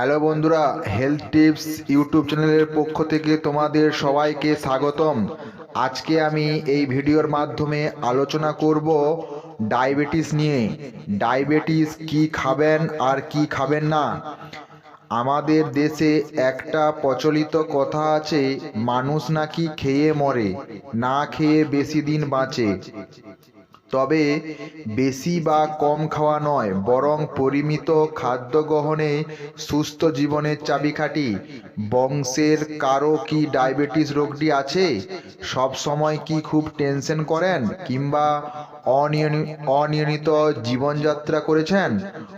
Hello বন্ধুরা health tips YouTube চ্যানেলের পক্ষ থেকে তোমাদের সবাইকে স্বাগতম। আজকে আমি এই ভিডিওর মাধ্যমে আলোচনা করব ডায়াবেটিস নিয়ে। ডায়াবেটিস কি খাবেন আর কি খাবেন না? আমাদের দেশে একটা প্রচলিত কথা আছে, মানুষ নাকি খেয়ে মরে, না খেয়ে বেশি দিন বাঁচে। তবে বেশি বা কম খাওয়া নয়, বরং পরিমিত খাদ্য গ্রহণে সুস্থ জীবনের চাবিকাঠি বংশের কারও কি ডায়াবেটিস রোগটি আছে? সব সময় কি খুব টেনশন করেন কিংবা অনিয়মিত জীবনযাত্রা করেছেন?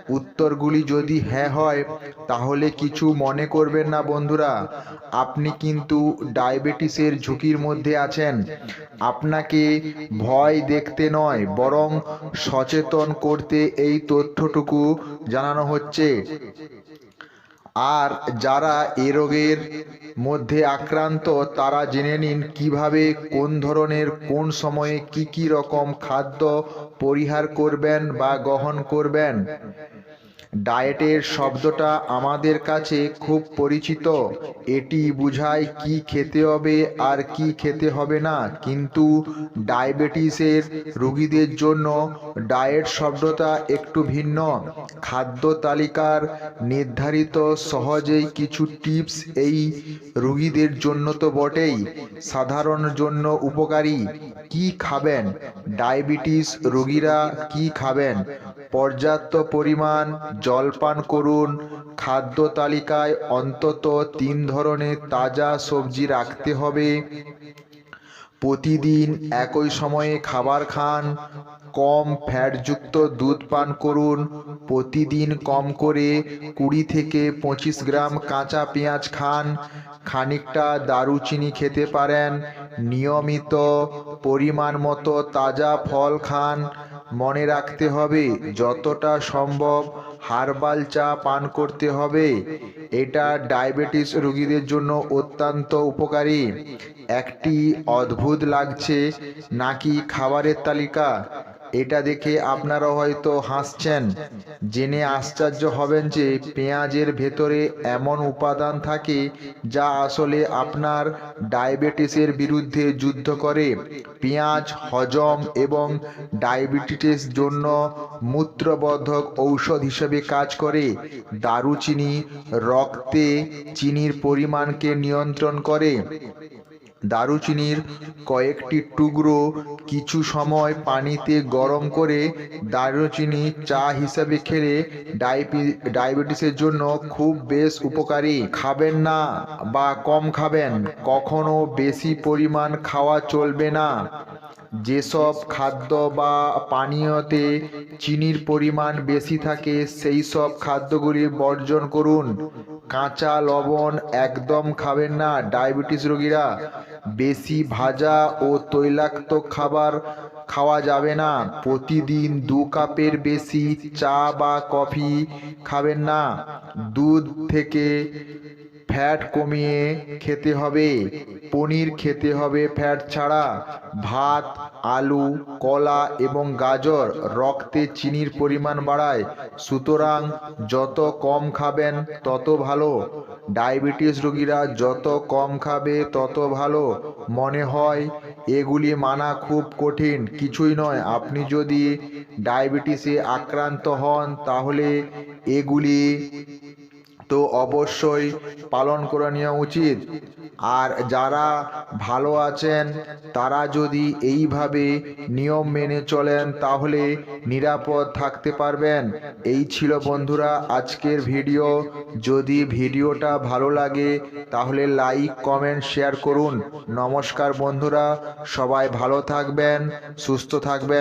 উত্তরগুলি যদি হ্যাঁ হয়, তাহলে কিছু মনে করবেন না বন্ধুরা। আপনি কিন্তু ডায়াবেটিসের ঝুঁকির মধ্যে আছেন। আপনাকে ভয় দেখতে নয়, বরং সচেতন করতে এই তথ্যটুকু জানানো হচ্ছে। আর যারা এ রোগের মধ্যে আক্রান্ত, তারা জেনে নিন কীভাবে, কোন ধরনের, কোন সময়ে কি কি রকম খাদ্য পরিহার করবেন বা গ্রহণ করবেন। ডায়েটের শব্দটা আমাদের কাছে খুব পরিচিত। এটি বোঝায় কি খেতে হবে আর কি খেতে হবে না। কিন্তু ডায়াবেটিসের রোগীদের জন্য ডায়েট শব্দটা একটু ভিন্ন। খাদ্য তালিকার নির্ধারিত সহজেই কিছু টিপস এই রোগীদের জন্য তো বটেই। সাধারণ জন্য উপকারী। কি খাবেন? ডায়াবেটিস রোগীরা কি খাবেন? পর্যাপ্ত পরিমাণ জল পান করুন। খাদ্য তালিকায় অন্তত তিন ধরনের তাজা সবজি রাখতে হবে। প্রতিদিন একই সময়ে খাবার খান। কম ফ্যাটযুক্ত দুধ পান করুন। প্রতিদিন কম করে কুড়ি থেকে পঁচিশ গ্রাম কাঁচা পেঁয়াজ খান। খানিকটা দারুচিনি খেতে পারেন। নিয়মিত পরিমাণ মতো তাজা ফল খান। মনে রাখতে হবে, যতটা সম্ভব হার্বাল চা পান করতে হবে। এটা ডায়াবেটিস রোগীদের জন্য অত্যন্ত উপকারী। একটি অদ্ভুত লাগছে, নাকি খাবারের তালিকা? এটা দেখে আপনারা হয়তো হাসছেন। জেনে আশ্চর্য হবেন যে পেঁয়াজের ভেতরে এমন উপাদান থাকে যা আসলে আপনার ডায়াবেটিসের বিরুদ্ধে যুদ্ধ করে। পেঁয়াজ, হজম এবং ডায়াবেটিসের জন্য মূত্রবর্ধক ঔষধ হিসেবে কাজ করে। দারুচিনি রক্তে চিনির পরিমাণকে নিয়ন্ত্রণ করে। দারুচিনির কয়েকটি টুকরো কিছু সময় পানিতে গরম করে দারুচিনি চা হিসাবে খেলে ডায়াবি- ডায়াবেটিসের জন্য খুব বেশ উপকারী। খাবেন না বা কম খাবেন, কখনো বেশি পরিমাণ খাওয়া চলবে না। যেসব খাদ্য বা পানীয়তে চিনির পরিমাণ বেশি থাকে, সেই সব খাদ্যগুলি বর্জন করুন। কাঁচা লবণ একদম খাবেন না, ডায়াবেটিস রোগীরা। বেশি ভাজা ও তৈলাক্ত খাবার খাওয়া যাবে না। প্রতিদিন দু কাপের বেশি চা বা কফি খাবেন না। দুধ থেকে ফ্যাট কমিয়ে খেতে হবে। পনির খেতে হবে ফ্যাট ছাড়া। ভাত, আলু, কলা এবং গাজর রক্তে চিনির পরিমাণ বাড়ায়। সুতরাং যত কম খাবেন, তত ভালো। ডায়াবেটিস রোগীরা যত কম খাবে, তত ভালো। মনে হয়, এগুলি মানা খুব কঠিন। কিছুই নয়, আপনি যদি ডায়াবেটিসে আক্রান্ত হন, তাহলে এগুলি তো অবশ্যই পালন করে নেওয়া উচিত। আর যারা ভালো আছেন, তারা যদি এইভাবে নিয়ম মেনে চলেন, তাহলে নিরাপদ থাকতে পারবেন। এই ছিল বন্ধুরা আজকের ভিডিও। যদি ভিডিওটা ভালো লাগে, তাহলে লাইক, কমেন্ট, শেয়ার করুন। নমস্কার বন্ধুরা, সবাই ভালো থাকবেন, সুস্থ থাকবেন।